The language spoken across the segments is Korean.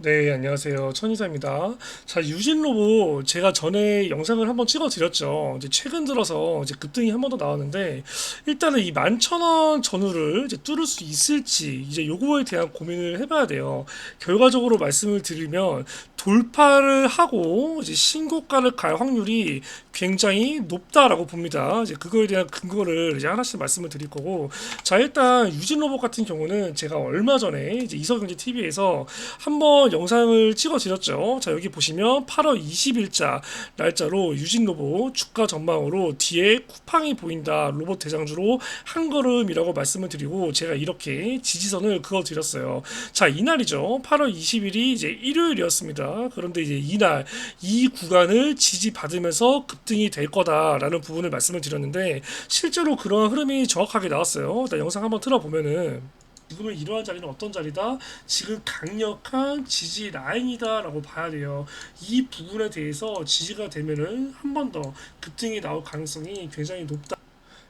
네, 안녕하세요. 천이사입니다. 자, 유진 로봇 제가 전에 영상을 한번 찍어 드렸죠. 이제 최근 들어서 이제 급등이 한 번 더 나왔는데 일단은 이 11,000원 전후를 이제 뚫을 수 있을지 이제 요거에 대한 고민을 해 봐야 돼요. 결과적으로 말씀을 드리면 돌파를 하고 이제 신고가를 갈 확률이 굉장히 높다라고 봅니다. 이제 그거에 대한 근거를 이제 하나씩 말씀을 드릴 거고 자, 일단 유진 로봇 같은 경우는 제가 얼마 전에 이제 이서경제 TV에서 한번 영상을 찍어 드렸죠. 자, 여기 보시면 8월 20일자 날짜로 유진 로봇 주가 전망으로 뒤에 쿠팡이 보인다. 로봇 대장주로 한 걸음이라고 말씀을 드리고 제가 이렇게 지지선을 그어 드렸어요. 자, 이날이죠. 8월 20일이 이제 일요일이었습니다. 그런데 이제 이날 이 구간을 지지받으면서 급등이 될 거다라는 부분을 말씀을 드렸는데 실제로 그런 흐름이 정확하게 나왔어요. 일단 영상 한번 틀어보면은 지금은 이러한 자리는 어떤 자리다? 지금 강력한 지지 라인이다라고 봐야 돼요. 이 부분에 대해서 지지가 되면은 한 번 더 급등이 나올 가능성이 굉장히 높다.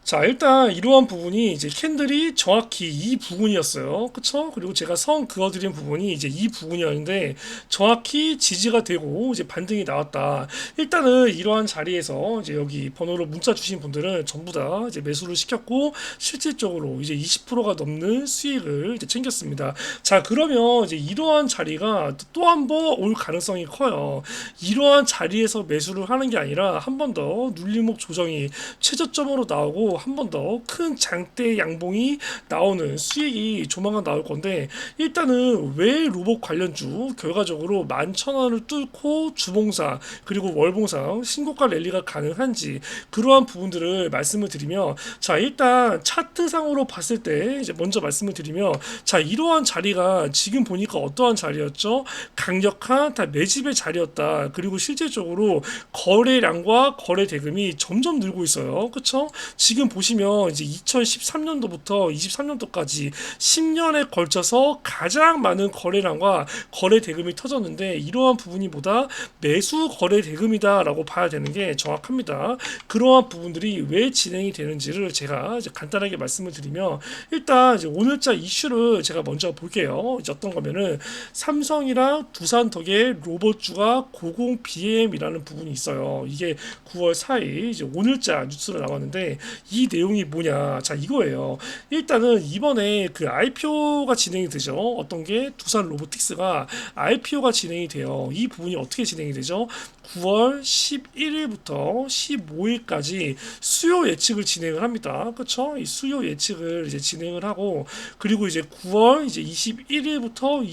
자, 일단 이러한 부분이 이제 캔들이 정확히 이 부분이었어요. 그쵸? 그리고 제가 선 그어드린 부분이 이제 이 부분이었는데 정확히 지지가 되고 이제 반등이 나왔다. 일단은 이러한 자리에서 이제 여기 번호로 문자 주신 분들은 전부 다 이제 매수를 시켰고 실질적으로 이제 20%가 넘는 수익을 이제 챙겼습니다. 자, 그러면 이제 이러한 자리가 또 한 번 올 가능성이 커요. 이러한 자리에서 매수를 하는 게 아니라 한 번 더 눌림목 조정이 최저점으로 나오고 한 번 더 큰 장대 양봉이 나오는 수익이 조만간 나올 건데 일단은 왜 로봇 관련주 결과적으로 11,000원을 뚫고 주봉상 그리고 월봉상 신고가 랠리가 가능한지 그러한 부분들을 말씀을 드리면 자 일단 차트상으로 봤을 때 이제 먼저 말씀을 드리면 자 이러한 자리가 지금 보니까 어떠한 자리였죠? 강력한 다 매집의 자리였다. 그리고 실제적으로 거래량과 거래 대금이 점점 늘고 있어요. 그쵸? 지금 보시면 이제 2013년도부터 23년도까지 10년에 걸쳐서 가장 많은 거래량과 거래 대금이 터졌는데 이러한 부분이 보다 매수 거래 대금이다라고 봐야 되는 게 정확합니다. 그러한 부분들이 왜 진행이 되는지를 제가 간단하게 말씀을 드리면 일단 오늘자 이슈를 제가 먼저 볼게요. 어떤 거면은 삼성이랑 두산 덕의 로봇주가 고공 BM이라는 부분이 있어요. 이게 9월 4일 이제 오늘자 뉴스로 나왔는데 이 내용이 뭐냐? 자, 이거예요. 일단은 이번에 그 IPO가 진행이 되죠. 어떤 게 두산 로보틱스가 IPO가 진행이 돼요. 이 부분이 어떻게 진행이 되죠? 9월 11일부터 15일까지 수요 예측을 진행을 합니다. 그렇죠? 이 수요 예측을 이제 진행을 하고 그리고 이제 9월 이제 21일부터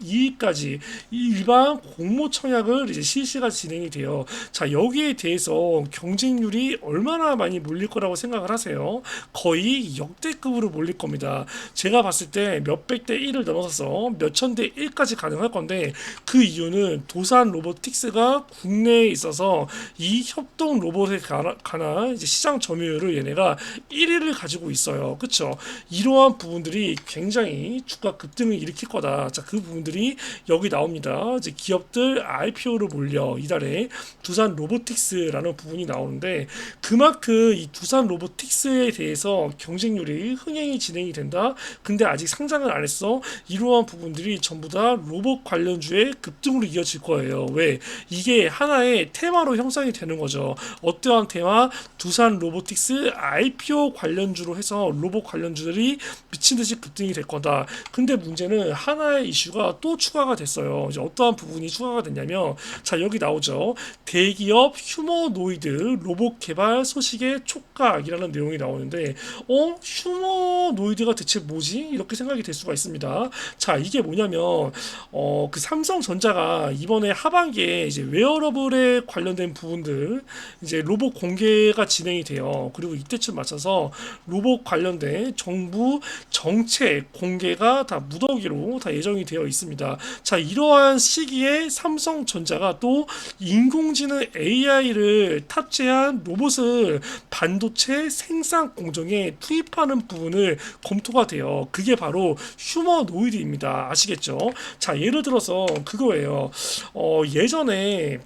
22일까지 일반 공모 청약을 이제 실시가 진행이 돼요. 자, 여기에 대해서 경쟁률이 얼마나 많이 몰릴 거라고 생각 을 하세요? 거의 역대급으로 몰릴 겁니다. 제가 봤을 때 몇백 대 1을 넘어서서 몇천 대 1까지 가능할 건데 그 이유는 도산 로보틱스가 국내에 있어서 이 협동 로봇에 관한 시장 점유율을 얘네가 1위를 가지고 있어요. 그쵸? 이러한 부분들이 굉장히 주가 급등을 일으킬 거다. 자, 그 부분들이 여기 나옵니다. 이제 기업들 IPO를 몰려 이달에 두산 로보틱스라는 부분이 나오는데 그만큼 이 두산 로보 틱스에 대해서 경쟁률이 흥행이 진행이 된다. 근데 아직 상장을 안 했어. 이러한 부분들이 전부 다 로봇 관련주의 급등으로 이어질 거예요. 왜? 이게 하나의 테마로 형성이 되는 거죠. 어떠한 테마? 두산 로보틱스 IPO 관련주로 해서 로봇 관련주들이 미친 듯이 급등이 될 거다. 근데 문제는 하나의 이슈가 또 추가가 됐어요. 이제 어떠한 부분이 추가가 됐냐면 자 여기 나오죠. 대기업 휴머노이드 로봇 개발 소식의 촉각이라 는 내용이 나오는데 어 휴머노이드가 대체 뭐지? 이렇게 생각이 될 수가 있습니다. 자 이게 뭐냐면 어 그 삼성전자가 이번에 하반기에 이제 웨어러블에 관련된 부분들 이제 로봇 공개가 진행이 돼요. 그리고 이때쯤 맞춰서 로봇 관련된 정부 정책 공개가 다 무더기로 다 예정이 되어 있습니다. 자 이러한 시기에 삼성전자가 또 인공지능 AI를 탑재한 로봇을 반도체 생산 공정에 투입하는 부분을 검토가 돼요. 그게 바로 휴머노이드입니다. 아시겠죠? 자 예를 들어서 그거예요. 어, 예전에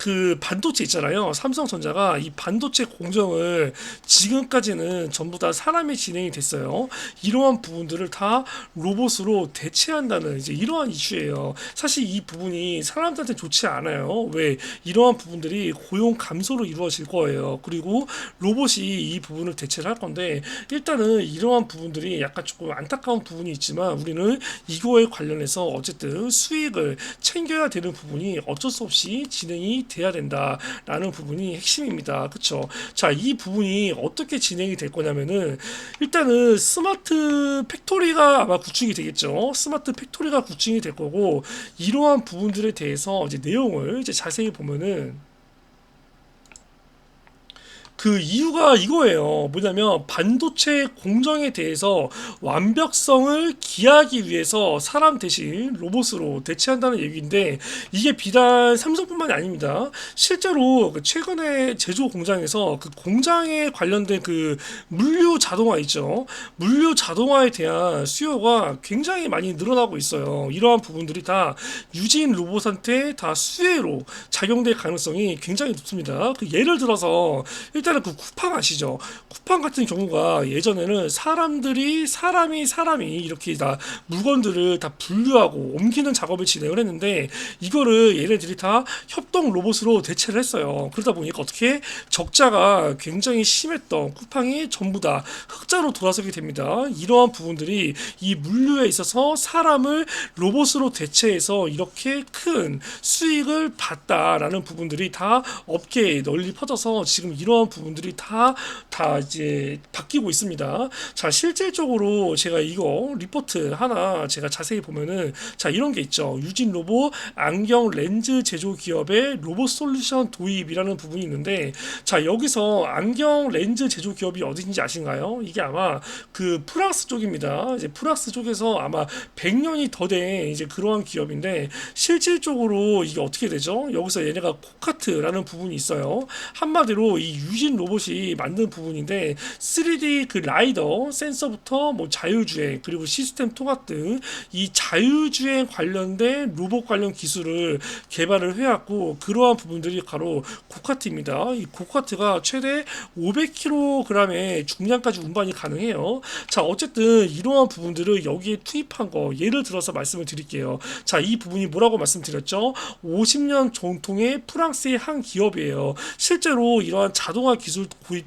그 반도체 있잖아요. 삼성전자가 이 반도체 공정을 지금까지는 전부 다 사람이 진행이 됐어요. 이러한 부분들을 다 로봇으로 대체한다는 이제 이러한 이슈예요. 사실 이 부분이 사람들한테 좋지 않아요. 왜 이러한 부분들이 고용 감소로 이루어질 거예요. 그리고 로봇이 이 부분을 대체를 할 건데 일단은 이러한 부분들이 약간 조금 안타까운 부분이 있지만 우리는 이거에 관련해서 어쨌든 수익을 챙겨야 되는 부분이 어쩔 수 없이 진행이 돼야 된다라는 부분이 핵심입니다. 그쵸? 자, 이 부분이 어떻게 진행이 될 거냐면은 일단은 스마트 팩토리가 아마 구축이 되겠죠. 스마트 팩토리가 구축이 될 거고 이러한 부분들에 대해서 이제 내용을 이제 자세히 보면은 그 이유가 이거예요. 뭐냐면 반도체 공정에 대해서 완벽성을 기하기 위해서 사람 대신 로봇으로 대체한다는 얘기인데 이게 비단 삼성뿐만이 아닙니다. 실제로 그 최근에 제조 공장에서 그 공장에 관련된 그 물류 자동화 있죠. 물류 자동화에 대한 수요가 굉장히 많이 늘어나고 있어요. 이러한 부분들이 다 유진 로봇한테 다 수혜로 작용될 가능성이 굉장히 높습니다. 그 예를 들어서 일단 은 그 쿠팡 아시죠? 쿠팡 같은 경우가 예전에는 사람들이 사람이 사람이 이렇게 다 물건들을 다 분류하고 옮기는 작업을 진행을 했는데 이거를 얘네들이 다 협동 로봇으로 대체를 했어요. 그러다 보니까 어떻게 적자가 굉장히 심했던 쿠팡이 전부 다 흑자로 돌아서게 됩니다. 이러한 부분들이 이 물류에 있어서 사람을 로봇으로 대체해서 이렇게 큰 수익을 봤다라는 부분들이 다 업계에 널리 퍼져서 지금 이러한 부분 들이 다, 다 이제 바뀌고 있습니다. 자, 실질적으로 제가 이거 리포트 하나 제가 자세히 보면은 자, 이런 게 있죠. 유진 로봇 안경 렌즈 제조 기업의 로봇 솔루션 도입이라는 부분이 있는데 자, 여기서 안경 렌즈 제조 기업이 어딘지 아신가요? 이게 아마 그 프랑스 쪽입니다. 이제 프랑스 쪽에서 아마 100년이 더 된 이제 그러한 기업인데 실질적으로 이게 어떻게 되죠? 여기서 얘네가 코카트라는 부분이 있어요. 한마디로 이 유진 로봇이 만든 부분인데 3D 그 라이더 센서부터 뭐 자율주행 그리고 시스템 통합 등 이 자율주행 관련된 로봇 관련 기술을 개발을 해왔고 그러한 부분들이 바로 고카트입니다. 이 고카트가 최대 500kg의 중량까지 운반이 가능해요. 자 어쨌든 이러한 부분들을 여기에 투입한 거 예를 들어서 말씀을 드릴게요. 자 이 부분이 뭐라고 말씀드렸죠? 50년 전통의 프랑스의 한 기업이에요. 실제로 이러한 자동화 기술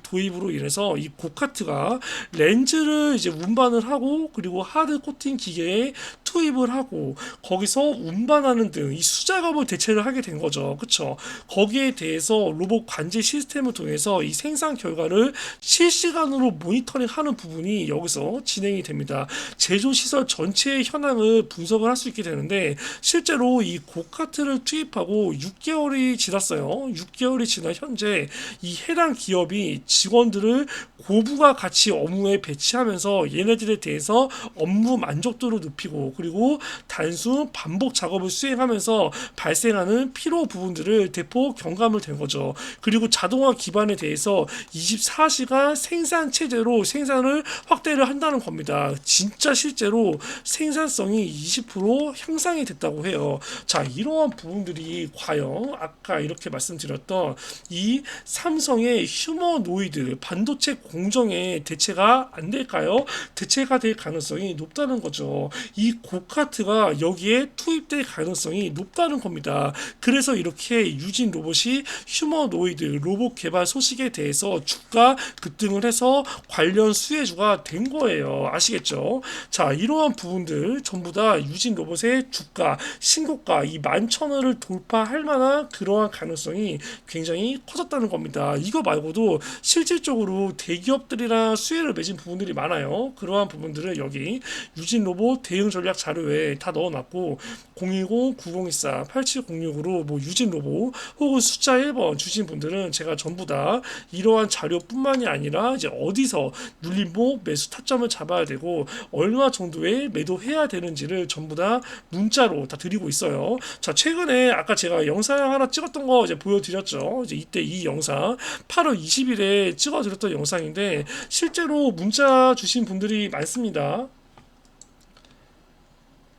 도입, 으로 인해서 이 고카트가 렌즈를 이제 운반을 하고 그리고 하드 코팅 기계에 투입을 하고 거기서 운반하는 등 이 수작업을 대체를 하게 된 거죠. 그쵸? 거기에 대해서 로봇 관제 시스템을 통해서 이 생산 결과를 실시간으로 모니터링 하는 부분이 여기서 진행이 됩니다. 제조 시설 전체의 현황을 분석을 할 수 있게 되는데 실제로 이 고카트를 투입하고 6개월이 지났어요. 6개월이 지난 현재 이 해당 기업이 직원들을 고부가 가치 업무에 배치하면서 얘네들에 대해서 업무 만족도를 높이고 그리고 단순 반복 작업을 수행하면서 발생하는 피로 부분들을 대폭 경감을 된 거죠. 그리고 자동화 기반에 대해서 24시간 생산 체제로 생산을 확대를 한다는 겁니다. 진짜 실제로 생산성이 20% 향상이 됐다고 해요. 자, 이러한 부분들이 과연 아까 이렇게 말씀드렸던 이 삼성의 휴머노이드 반도체 공정에 대체가 안 될까요? 대체가 될 가능성이 높다는 거죠. 이 고카트가 여기에 투입될 가능성이 높다는 겁니다. 그래서 이렇게 유진 로봇이 휴머노이드 로봇 개발 소식에 대해서 주가 급등을 해서 관련 수혜주가 된 거예요. 아시겠죠? 자, 이러한 부분들 전부 다 유진 로봇의 주가 신고가 이 만천 원을 돌파할 만한 그러한 가능성이 굉장히 커졌다는 겁니다. 이거 말 고도 실질적으로 대기업들이랑 수혜를 맺은 부분들이 많아요. 그러한 부분들을 여기 유진 로봇 대응 전략 자료에 다 넣어놨고 010-9024-8706으로 뭐 유진 로봇 혹은 숫자 1번 주신 분들은 제가 전부 다 이러한 자료뿐만이 아니라 이제 어디서 눌림목 매수 타점을 잡아야 되고 얼마 정도의 매도해야 되는지를 전부 다 문자로 다 드리고 있어요. 자 최근에 아까 제가 영상 하나 찍었던 거 이제 보여드렸죠. 이제 이때 이 영상 8월 20일에 찍어드렸던 영상인데 실제로 문자 주신 분들이 많습니다.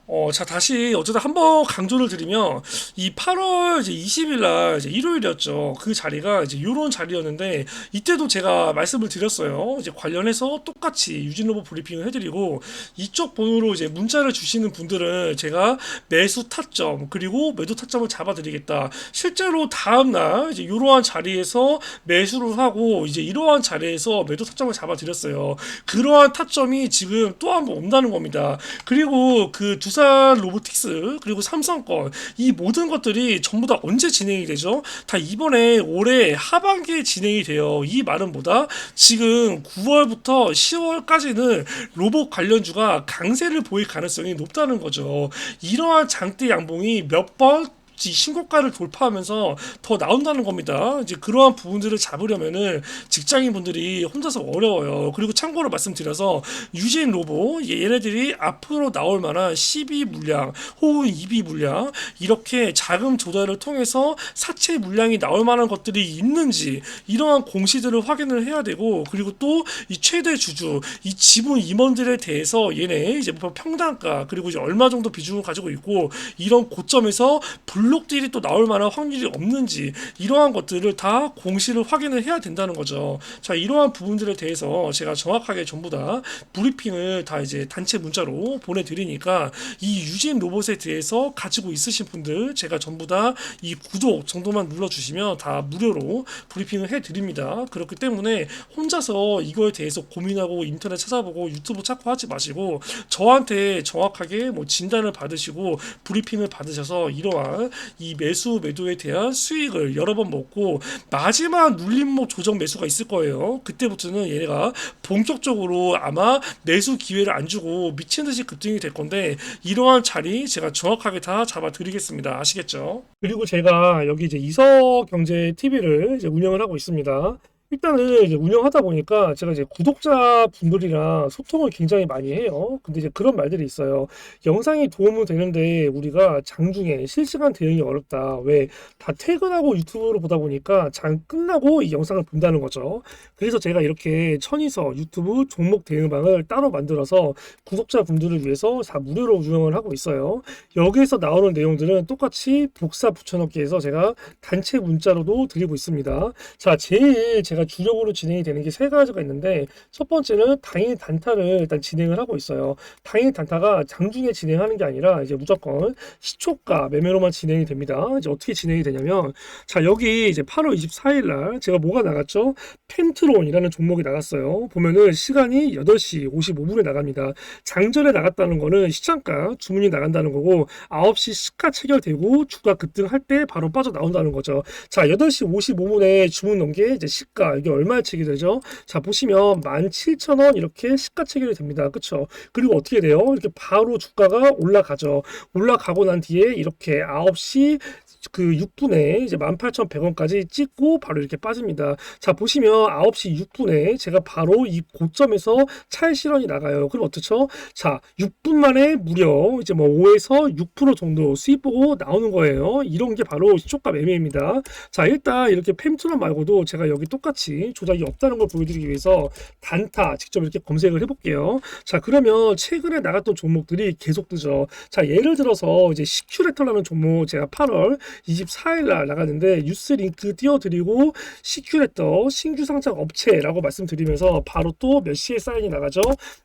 어, 자, 다시 어쩌다 한번 강조를 드리면, 이 8월 이제 20일 날 일요일이었죠. 그 자리가 이제 요런 자리였는데, 이때도 제가 말씀을 드렸어요. 이제 관련해서 똑같이 유진로보 브리핑을 해 드리고, 이쪽 번호로 이제 문자를 주시는 분들은 제가 매수 타점, 그리고 매도 타점을 잡아 드리겠다. 실제로 다음 날 이제 이러한 자리에서 매수를 하고, 이제 이러한 자리에서 매도 타점을 잡아 드렸어요. 그러한 타점이 지금 또 한 번 온다는 겁니다. 그리고 그두 산 로보틱스 그리고 삼성권 이 모든 것들이 전부 다 언제 진행이 되죠? 다 이번에 올해 하반기에 진행이 돼요. 이 말은 뭐다? 지금 9월부터 10월까지는 로봇 관련주가 강세를 보일 가능성이 높다는 거죠. 이러한 장대 양봉이 몇번 이 신고가를 돌파하면서 더 나온다는 겁니다. 이제 그러한 부분들을 잡으려면은 직장인 분들이 혼자서 어려워요. 그리고 참고로 말씀드려서 유진 로보 얘네들이 앞으로 나올 만한 12 물량 혹은 2B 물량 이렇게 자금 조달을 통해서 사채 물량이 나올 만한 것들이 있는지 이러한 공시들을 확인을 해야 되고 그리고 또 이 최대 주주 이 지분 임원들에 대해서 얘네 이제 뭐 평단가 그리고 이제 얼마 정도 비중을 가지고 있고 이런 고점에서 블록딜이 또 나올 만한 확률이 없는지 이러한 것들을 다 공시를 확인을 해야 된다는 거죠. 자 이러한 부분들에 대해서 제가 정확하게 전부 다 브리핑을 다 이제 단체 문자로 보내드리니까 이 유진 로봇에 대해서 가지고 있으신 분들 제가 전부 다 이 구독 정도만 눌러주시면 다 무료로 브리핑을 해드립니다. 그렇기 때문에 혼자서 이거에 대해서 고민하고 인터넷 찾아보고 유튜브 찾고 하지 마시고 저한테 정확하게 뭐 진단을 받으시고 브리핑을 받으셔서 이러한 이 매수 매도에 대한 수익을 여러 번 먹고 마지막 눌림목 조정 매수가 있을 거예요. 그때부터는 얘네가 본격적으로 아마 매수 기회를 안 주고 미친 듯이 급등이 될 건데 이러한 자리 제가 정확하게 다 잡아 드리겠습니다. 아시겠죠? 그리고 제가 여기 이제 이서 경제 TV를 이제 운영을 하고 있습니다. 일단은 이제 운영하다 보니까 제가 이제 구독자 분들이랑 소통을 굉장히 많이 해요. 근데 이제 그런 말들이 있어요. 영상이 도움은 되는데 우리가 장중에 실시간 대응이 어렵다. 왜? 다 퇴근하고 유튜브로 보다 보니까 장 끝나고 이 영상을 본다는 거죠. 그래서 제가 이렇게 천이서 유튜브 종목 대응방을 따로 만들어서 구독자 분들을 위해서 다 무료로 운영을 하고 있어요. 여기에서 나오는 내용들은 똑같이 복사 붙여넣기 해서 제가 단체 문자로도 드리고 있습니다. 자, 제일 제가 주력으로 진행이 되는 게 세 가지가 있는데 첫 번째는 당일 단타를 일단 진행을 하고 있어요. 당일 단타가 장중에 진행하는 게 아니라 이제 무조건 시초가 매매로만 진행이 됩니다. 이제 어떻게 진행이 되냐면 자 여기 이제 8월 24일 날 제가 뭐가 나갔죠? 펜트론이라는 종목이 나갔어요. 보면은 시간이 8시 55분에 나갑니다. 장전에 나갔다는 거는 시장가 주문이 나간다는 거고 9시 시가 체결되고 주가 급등할 때 바로 빠져 나온다는 거죠. 자 8시 55분에 주문 넣은 게 이제 시가 이게 얼마에 체결되죠? 자 보시면 17,000원 이렇게 시가 체결이 됩니다. 그쵸? 그리고 어떻게 돼요? 이렇게 바로 주가가 올라가죠. 올라가고 난 뒤에 이렇게 9시 그 6분에 이제 18,100원까지 찍고 바로 이렇게 빠집니다. 자, 보시면 9시 6분에 제가 바로 이 고점에서 차익 실현이 나가요. 그럼 어떻죠? 자, 6분 만에 무려 이제 뭐 5에서 6% 정도 수익 보고 나오는 거예요. 이런 게 바로 시초가 매매입니다. 자, 일단 이렇게 팸트론 말고도 제가 여기 똑같이 조작이 없다는 걸 보여드리기 위해서 단타 직접 이렇게 검색을 해볼게요. 자, 그러면 최근에 나갔던 종목들이 계속 뜨죠. 자, 예를 들어서 이제 시큐레터라는 종목 제가 8월 24일 날 나갔는데 뉴스 링크 띄워드리고 시큐레터 신규 상장 업체라고 말씀드리면서 바로 또 몇 시에 사인이 나가죠?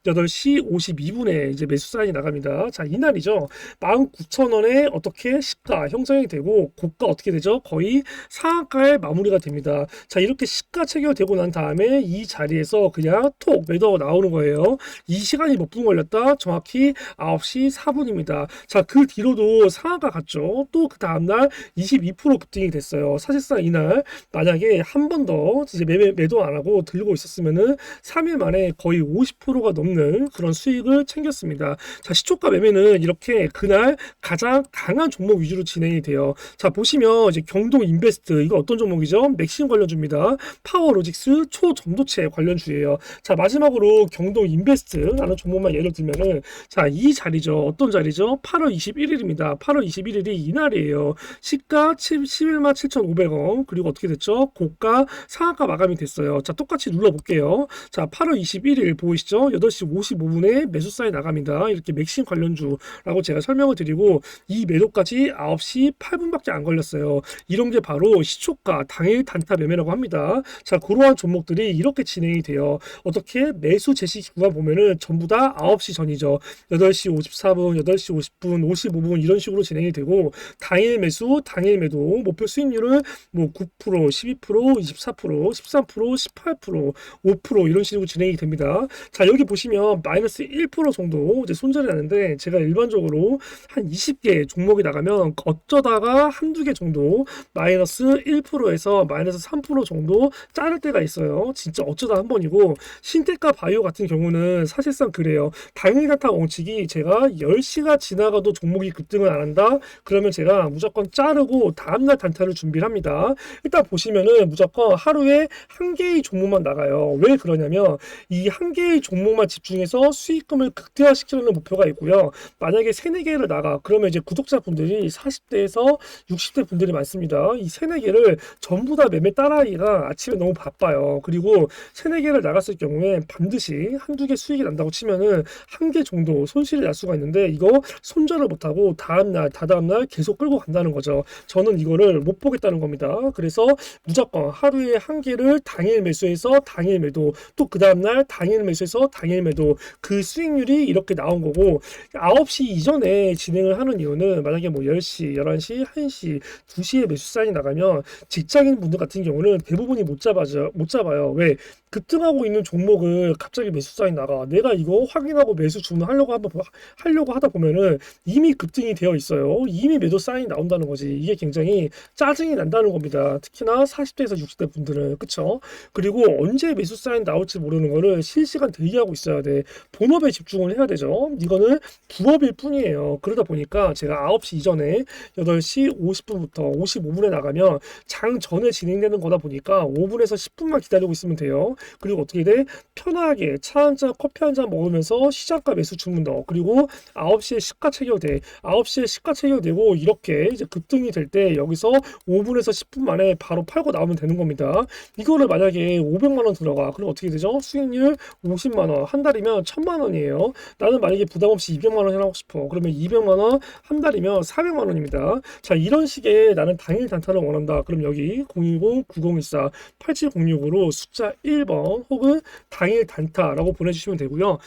8시 52분에 이제 매수 사인이 나갑니다. 자, 이날이죠. 19,000원에 어떻게 시가 형성이 되고 고가 어떻게 되죠? 거의 상한가에 마무리가 됩니다. 자, 이렇게 시가 체결되고 난 다음에 이 자리에서 그냥 톡 매도가 나오는 거예요. 이 시간이 몇 분 걸렸다? 정확히 9시 4분입니다. 자, 그 뒤로도 상한가 갔죠. 또 그 다음날 22% 급등이 됐어요. 사실상 이날 만약에 한 번 더 이제 매, 매도 안 하고 들고 있었으면은 3일 만에 거의 50%가 넘는 그런 수익을 챙겼습니다. 자, 시초가 매매는 이렇게 그날 가장 강한 종목 위주로 진행이 돼요. 자, 보시면 이제 경동 인베스트 이거 어떤 종목이죠? 맥심 관련주입니다. 파워로직스 초전도체 관련주예요. 자 마지막으로 경동 인베스트라는 종목만 예를 들면은 자 이 자리죠. 어떤 자리죠? 8월 21일입니다. 8월 21일이 이날이에요. 시가 11만 7,500원 그리고 어떻게 됐죠? 고가 상한가 마감이 됐어요. 자 똑같이 눌러볼게요. 자 8월 21일 보이시죠? 8시 55분에 매수 사인 나갑니다. 이렇게 맥심 관련주라고 제가 설명을 드리고 이 매도까지 9시 8분밖에 안 걸렸어요. 이런 게 바로 시초가 당일 단타 매매라고 합니다. 자 그러한 종목들이 이렇게 진행이 돼요. 어떻게 매수 제시 구간 보면은 전부 다 9시 전이죠. 8시 54분, 8시 50분, 55분 이런 식으로 진행이 되고 당일 매수, 당일 매도 목표 수익률은 뭐 9%, 12%, 24%, 13%, 18%, 5% 이런 식으로 진행이 됩니다. 자 여기 보시면 마이너스 1% 정도 이제 손절이 나는데 제가 일반적으로 한 20개 종목이 나가면 어쩌다가 한두 개 정도 마이너스 1%에서 마이너스 3% 정도 자를 때가 있어요. 진짜 어쩌다 한 번이고 신테카 바이오 같은 경우는 사실상 그래요. 당일 단타 원칙이 제가 10시가 지나가도 종목이 급등을 안 한다. 그러면 제가 무조건 자르고 다음날 단타를 준비를 합니다. 일단 보시면은 무조건 하루에 한 개의 종목만 나가요. 왜 그러냐면 이 한 개의 종목만 집중해서 수익금을 극대화시키려는 목표가 있고요. 만약에 세네 개를 나가 그러면 이제 구독자분들이 40대에서 60대 분들이 많습니다. 이 세네 개를 전부 다 매매 따라하기가 아침에 너무 바빠요. 그리고 세네 개를 나갔을 경우에 반드시 한두 개 수익이 난다고 치면은 한 개 정도 손실이 날 수가 있는데 이거 손절을 못하고 다음날 다다음날 계속 끌고 간다는 거죠. 저는 이거를 못 보겠다는 겁니다. 그래서 무조건 하루에 한 개를 당일 매수해서 당일 매도 또 그 다음날 당일 매수해서 당일 매도 그 수익률이 이렇게 나온 거고 9시 이전에 진행을 하는 이유는 만약에 뭐 10시, 11시, 1시, 2시에 매수 사인이 나가면 직장인 분들 같은 경우는 대부분이 못 잡아죠. 못 잡아요. 왜? 급등하고 있는 종목을 갑자기 매수 사인 나가. 내가 이거 확인하고 매수 주문하려고 한번 보- 하려고 하다 보면은 이미 급등이 되어 있어요. 이미 매도 사인이 나온다는 거 지. 이게 굉장히 짜증이 난다는 겁니다. 특히나 40대에서 60대 분들은 그쵸? 그리고 언제 매수 사인 나올지 모르는 거를 실시간 대기하고 있어야 돼. 본업에 집중을 해야 되죠. 이거는 부업일 뿐이에요. 그러다 보니까 제가 9시 이전에 8시 50분부터 55분에 나가면 장 전에 진행되는 거다 보니까 5분에서 10분만 기다리고 있으면 돼요. 그리고 어떻게 돼? 편하게 차 한 잔, 커피 한 잔 먹으면서 시장가 매수 주문 넣어. 그리고 9시에 시가 체결 돼. 9시에 시가 체결 되고 이렇게 이제 급 등이 될 때 여기서 5분에서 10분 만에 바로 팔고 나오면 되는 겁니다. 이거를 만약에 500만 원 들어가. 그럼 어떻게 되죠? 수익률 50만 원. 한 달이면 1000만 원이에요. 나는 만약에 부담 없이 200만 원 해나고 싶어. 그러면 200만 원 한 달이면 400만 원입니다. 자, 이런 식의 나는 당일 단타를 원한다. 그럼 여기 010-9024-8706으로 숫자 1번 혹은 당일 단타라고 보내주시면 되고요.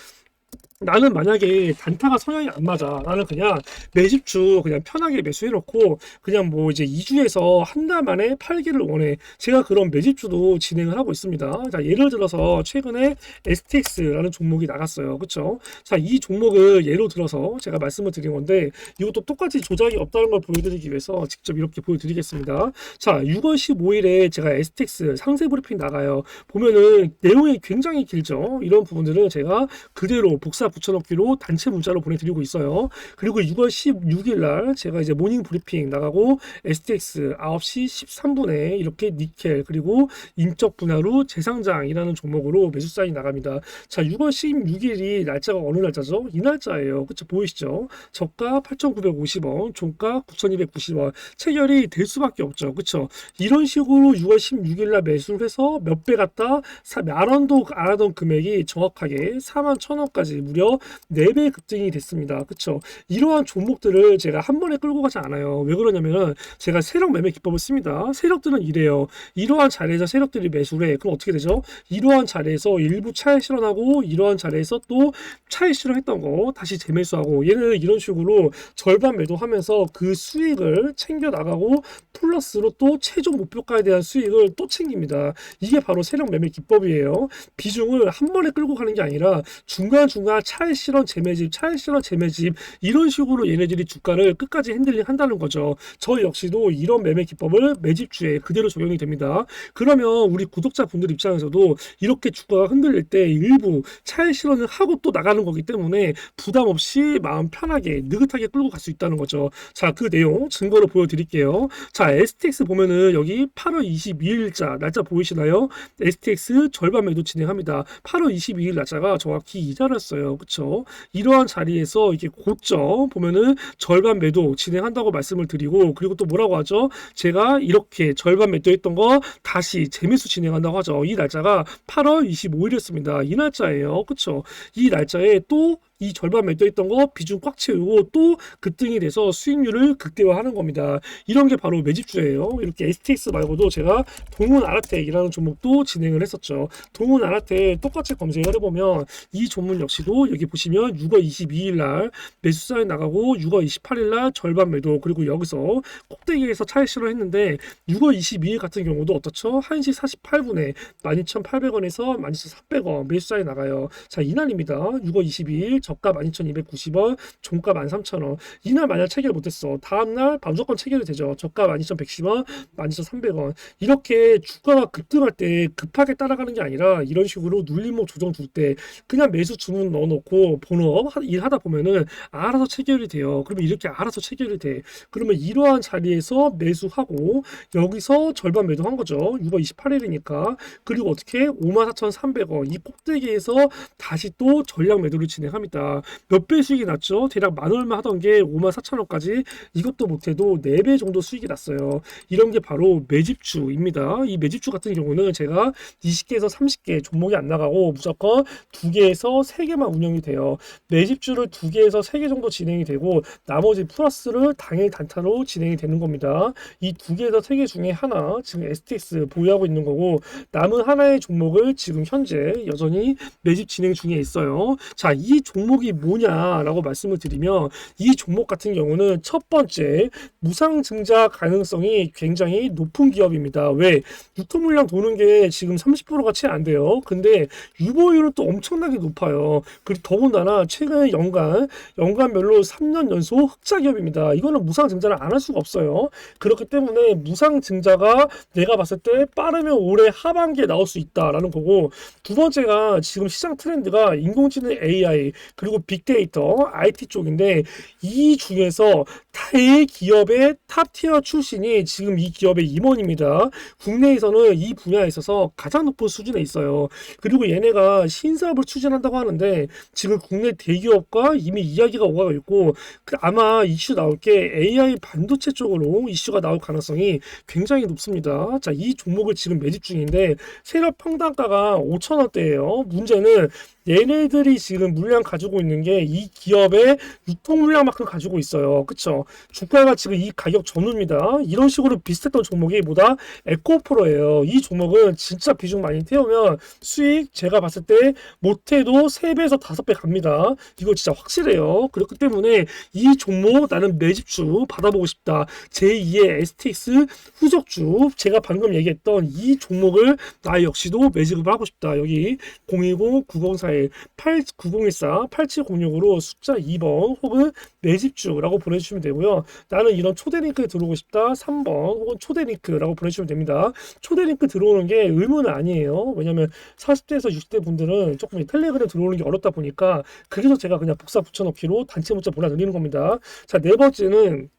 나는 만약에 단타가 성향이 안 맞아. 나는 그냥 매집주 그냥 편하게 매수해놓고 그냥 뭐 이제 2주에서 한 달 만에 팔기를 원해. 제가 그런 매집주도 진행을 하고 있습니다. 자, 예를 들어서 최근에 STX라는 종목이 나갔어요. 그쵸? 자, 이 종목을 예로 들어서 제가 말씀을 드린 건데 이것도 똑같이 조작이 없다는 걸 보여드리기 위해서 직접 이렇게 보여드리겠습니다. 자, 6월 15일에 제가 STX 상세 브리핑 나가요. 보면은 내용이 굉장히 길죠. 이런 부분들은 제가 그대로 복사 붙여넣기로 단체 문자로 보내드리고 있어요. 그리고 6월 16일 날 제가 이제 모닝 브리핑 나가고 STX 9시 13분에 이렇게 니켈 그리고 인적 분야로 재상장이라는 종목으로 매수 사인이 나갑니다. 자, 6월 16일이 날짜가 어느 날짜죠? 이 날짜예요. 그쵸? 보이시죠? 저가 8,950원, 종가 9,290원. 체결이 될 수밖에 없죠. 그쵸? 이런 식으로 6월 16일 날 매수를 해서 몇 배 갔다 사- 만 원도 안 하던 금액이 정확하게 4만 1,000원까지 무려 4배 급등이 됐습니다. 그쵸? 이러한 종목들을 제가 한 번에 끌고 가지 않아요. 왜 그러냐면은 제가 세력 매매 기법을 씁니다. 세력들은 이래요. 이러한 자리에서 세력들이 매수를 해. 그럼 어떻게 되죠? 이러한 자리에서 일부 차에 실현하고 이러한 자리에서 또 차에 실현했던 거 다시 재매수하고 얘는 이런 식으로 절반 매도하면서 그 수익을 챙겨 나가고 플러스로 또 최종 목표가에 대한 수익을 또 챙깁니다. 이게 바로 세력 매매 기법이에요. 비중을 한 번에 끌고 가는 게 아니라 중간중간 차익 실현 재매집, 차익 실현 재매집 이런 식으로 얘네들이 주가를 끝까지 핸들링 한다는 거죠. 저 역시도 이런 매매 기법을 매집주에 그대로 적용이 됩니다. 그러면 우리 구독자분들 입장에서도 이렇게 주가가 흔들릴 때 일부 차익 실현을 하고 또 나가는 거기 때문에 부담 없이 마음 편하게 느긋하게 끌고 갈 수 있다는 거죠. 자, 그 내용 증거로 보여드릴게요. 자, STX 보면은 여기 8월 22일자 날짜 보이시나요? STX 절반 매도 진행합니다. 8월 22일 날짜가 정확히 이자 리였어요. 그쵸? 이러한 자리에서 이게 고점 보면은 절반 매도 진행한다고 말씀을 드리고 그리고 또 뭐라고 하죠? 제가 이렇게 절반 매도했던 거 다시 재매수 진행한다고 하죠. 이 날짜가 8월 25일이었습니다. 이 날짜예요. 그쵸? 이 날짜에 또 이 절반 매도했던 거 비중 꽉 채우고 또 급등이 돼서 수익률을 극대화하는 겁니다. 이런 게 바로 매집주예요. 이렇게 STX 말고도 제가 동훈 아라텍이라는 종목도 진행을 했었죠. 동훈 아라텍 똑같이 검색을 해보면 이 종목 역시도 여기 보시면 6월 22일 날 매수 사인 나가고 6월 28일 날 절반 매도 그리고 여기서 꼭대기에서 차익 실현했는데 6월 22일 같은 경우도 어떻죠? 1시 48분에 12,800원에서 12,300원 매수 사인 나가요. 자 이날입니다. 6월 22일 저가 12,290원, 종가 13,000원. 이날 만약 체결 못했어. 다음날 무조건 체결이 되죠. 저가 12,110원, 12,300원. 이렇게 주가가 급등할 때 급하게 따라가는 게 아니라 이런 식으로 눌림목 조정 줄 때 그냥 매수 주문 넣어놓고 본업 일하다 보면은 알아서 체결이 돼요. 그러면 이렇게 알아서 체결이 돼. 그러면 이러한 자리에서 매수하고 여기서 절반 매도한 거죠. 6월 28일이니까. 그리고 어떻게 54,300원 이 꼭대기에서 다시 또 전략 매도를 진행합니다. 몇 배 수익이 났죠? 대략 만 얼마 하던 게 54,000원까지 이것도 못해도 4배 정도 수익이 났어요. 이런 게 바로 매집주입니다. 이 매집주 같은 경우는 제가 20개에서 30개 종목이 안 나가고 무조건 2개에서 3개만 운영이 돼요. 매집주를 2개에서 3개 정도 진행이 되고 나머지 플러스를 당일 단타로 진행이 되는 겁니다. 이 2개에서 3개 중에 하나 지금 STX 보유하고 있는 거고 남은 하나의 종목을 지금 현재 여전히 매집 진행 중에 있어요. 자, 이 종 목이 뭐냐라고 말씀을 드리면 이 종목 같은 경우는 첫 번째 무상 증자 가능성이 굉장히 높은 기업입니다. 왜? 유통 물량 도는 게 지금 30%가 채 안 돼요. 근데 유보율은 또 엄청나게 높아요. 그리고 더군다나 최근 연간 연간별로 3년 연속 흑자 기업입니다. 이거는 무상 증자를 안 할 수가 없어요. 그렇기 때문에 무상 증자가 내가 봤을 때 빠르면 올해 하반기에 나올 수 있다라는 거고 두 번째가 지금 시장 트렌드가 인공지능 AI 그리고 빅데이터 IT 쪽인데 이 중에서 타의 기업의 탑티어 출신이 지금 이 기업의 임원입니다. 국내에서는 이 분야에 있어서 가장 높은 수준에 있어요. 그리고 얘네가 신사업을 추진한다고 하는데 지금 국내 대기업과 이미 이야기가 오가고 있고 그 아마 이슈 나올 게 AI 반도체 쪽으로 이슈가 나올 가능성이 굉장히 높습니다. 자, 이 종목을 지금 매집 중인데 세력 평단가가 5천 원대예요. 문제는 얘네들이 지금 물량 가지고 있는 게 이 기업의 유통 물량만큼 가지고 있어요. 그쵸? 주가가 지금 이 가격 전후입니다. 이런 식으로 비슷했던 종목이 뭐다? 에코프로예요. 이 종목은 진짜 비중 많이 태우면 수익 제가 봤을 때 못해도 3배에서 5배 갑니다. 이거 진짜 확실해요. 그렇기 때문에 이 종목 나는 매집주 받아보고 싶다. 제2의 STX 후속주 제가 방금 얘기했던 이 종목을 나 역시도 매집을 하고 싶다. 여기 010 904 8914 8706으로 숫자 2번 혹은 매집주라고 보내주시면 되고요. 나는 이런 초대 링크에 들어오고 싶다 3번 혹은 초대 링크라고 보내주시면 됩니다. 초대 링크 들어오는 게 의무는 아니에요. 왜냐면 40대에서 60대 분들은 조금 텔레그램 들어오는 게 어렵다 보니까 그래서 제가 그냥 복사 붙여넣기로 단체 문자 보내드리는 겁니다. 자 네 번째는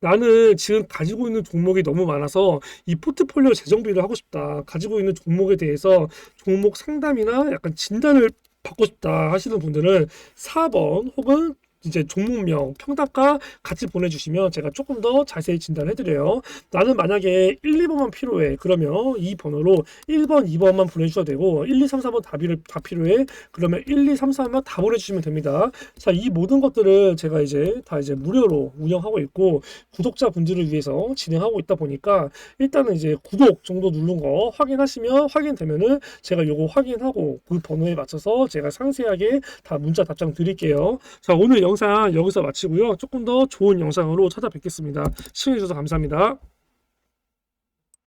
나는 지금 가지고 있는 종목이 너무 많아서 이 포트폴리오 재정비를 하고 싶다. 가지고 있는 종목에 대해서 종목 상담이나 약간 진단을 받고 싶다 하시는 분들은 4번 혹은 이제 종목명, 평단가 같이 보내주시면 제가 조금 더 자세히 진단해드려요. 나는 만약에 1, 2번만 필요해. 그러면 이 번호로 1번, 2번만 보내주셔도 되고 1, 2, 3, 4번 다, 필요, 다 필요해. 그러면 1, 2, 3, 4번 다 보내주시면 됩니다. 자, 이 모든 것들을 제가 이제 다 이제 무료로 운영하고 있고 구독자분들을 위해서 진행하고 있다 보니까 일단은 이제 구독 정도 누른 거 확인하시면 확인되면은 제가 요거 확인하고 그 번호에 맞춰서 제가 상세하게 다 문자 답장 드릴게요. 자, 오늘 영상 여기서 마치고요. 조금 더 좋은 영상으로 찾아뵙겠습니다. 시청해주셔서 감사합니다.